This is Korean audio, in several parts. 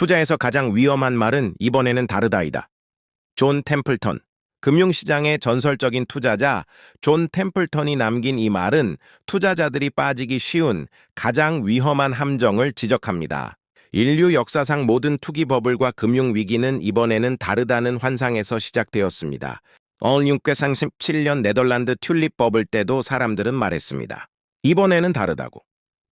투자에서 가장 위험한 말은 이번에는 다르다이다. 존 템플턴. 금융시장의 전설적인 투자자 존 템플턴이 남긴 이 말은 투자자들이 빠지기 쉬운 가장 위험한 함정을 지적합니다. 인류 역사상 모든 투기 버블과 금융 위기는 이번에는 다르다는 환상에서 시작되었습니다. 얼6상 17년 네덜란드 튤립 버블 때도 사람들은 말했습니다. 이번에는 다르다고.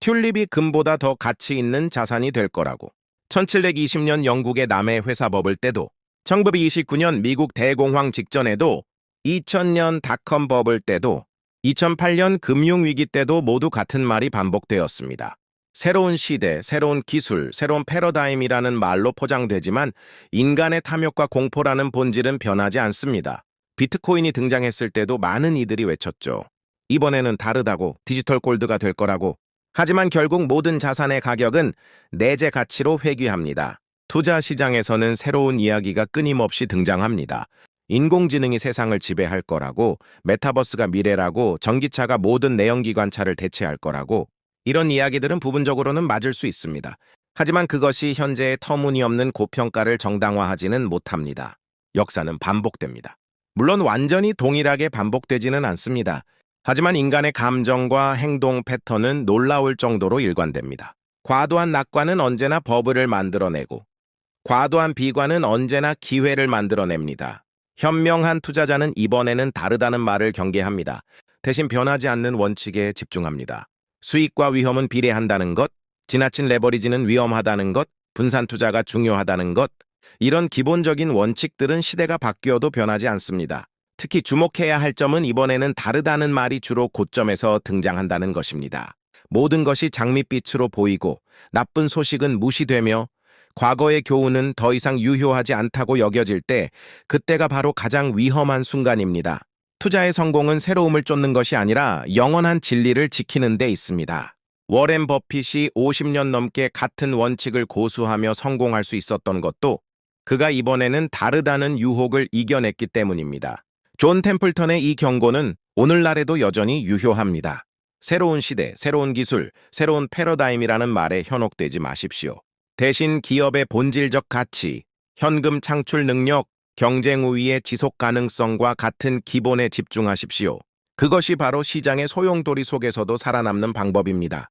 튤립이 금보다 더 가치 있는 자산이 될 거라고. 1720년 영국의 남해 회사 버블 때도 1929년 미국 대공황 직전에도 2000년 닷컴 버블 때도 2008년 금융위기 때도 모두 같은 말이 반복되었습니다. 새로운 시대, 새로운 기술, 새로운 패러다임이라는 말로 포장되지만 인간의 탐욕과 공포라는 본질은 변하지 않습니다. 비트코인이 등장했을 때도 많은 이들이 외쳤죠. 이번에는 다르다고 디지털 골드가 될 거라고. 하지만 결국 모든 자산의 가격은 내재 가치로 회귀합니다. 투자 시장에서는 새로운 이야기가 끊임없이 등장합니다. 인공지능이 세상을 지배할 거라고, 메타버스가 미래라고, 전기차가 모든 내연기관차를 대체할 거라고, 이런 이야기들은 부분적으로는 맞을 수 있습니다. 하지만 그것이 현재의 터무니없는 고평가를 정당화하지는 못합니다. 역사는 반복됩니다. 물론 완전히 동일하게 반복되지는 않습니다. 하지만 인간의 감정과 행동 패턴은 놀라울 정도로 일관됩니다. 과도한 낙관은 언제나 버블을 만들어내고, 과도한 비관은 언제나 기회를 만들어냅니다. 현명한 투자자는 이번에는 다르다는 말을 경계합니다. 대신 변하지 않는 원칙에 집중합니다. 수익과 위험은 비례한다는 것, 지나친 레버리지는 위험하다는 것, 분산 투자가 중요하다는 것, 이런 기본적인 원칙들은 시대가 바뀌어도 변하지 않습니다. 특히 주목해야 할 점은 이번에는 다르다는 말이 주로 고점에서 등장한다는 것입니다. 모든 것이 장밋빛으로 보이고 나쁜 소식은 무시되며 과거의 교훈은 더 이상 유효하지 않다고 여겨질 때 그때가 바로 가장 위험한 순간입니다. 투자의 성공은 새로움을 쫓는 것이 아니라 영원한 진리를 지키는 데 있습니다. 워렌 버핏이 50년 넘게 같은 원칙을 고수하며 성공할 수 있었던 것도 그가 이번에는 다르다는 유혹을 이겨냈기 때문입니다. 존 템플턴의 이 경고는 오늘날에도 여전히 유효합니다. 새로운 시대, 새로운 기술, 새로운 패러다임이라는 말에 현혹되지 마십시오. 대신 기업의 본질적 가치, 현금 창출 능력, 경쟁 우위의 지속 가능성과 같은 기본에 집중하십시오. 그것이 바로 시장의 소용돌이 속에서도 살아남는 방법입니다.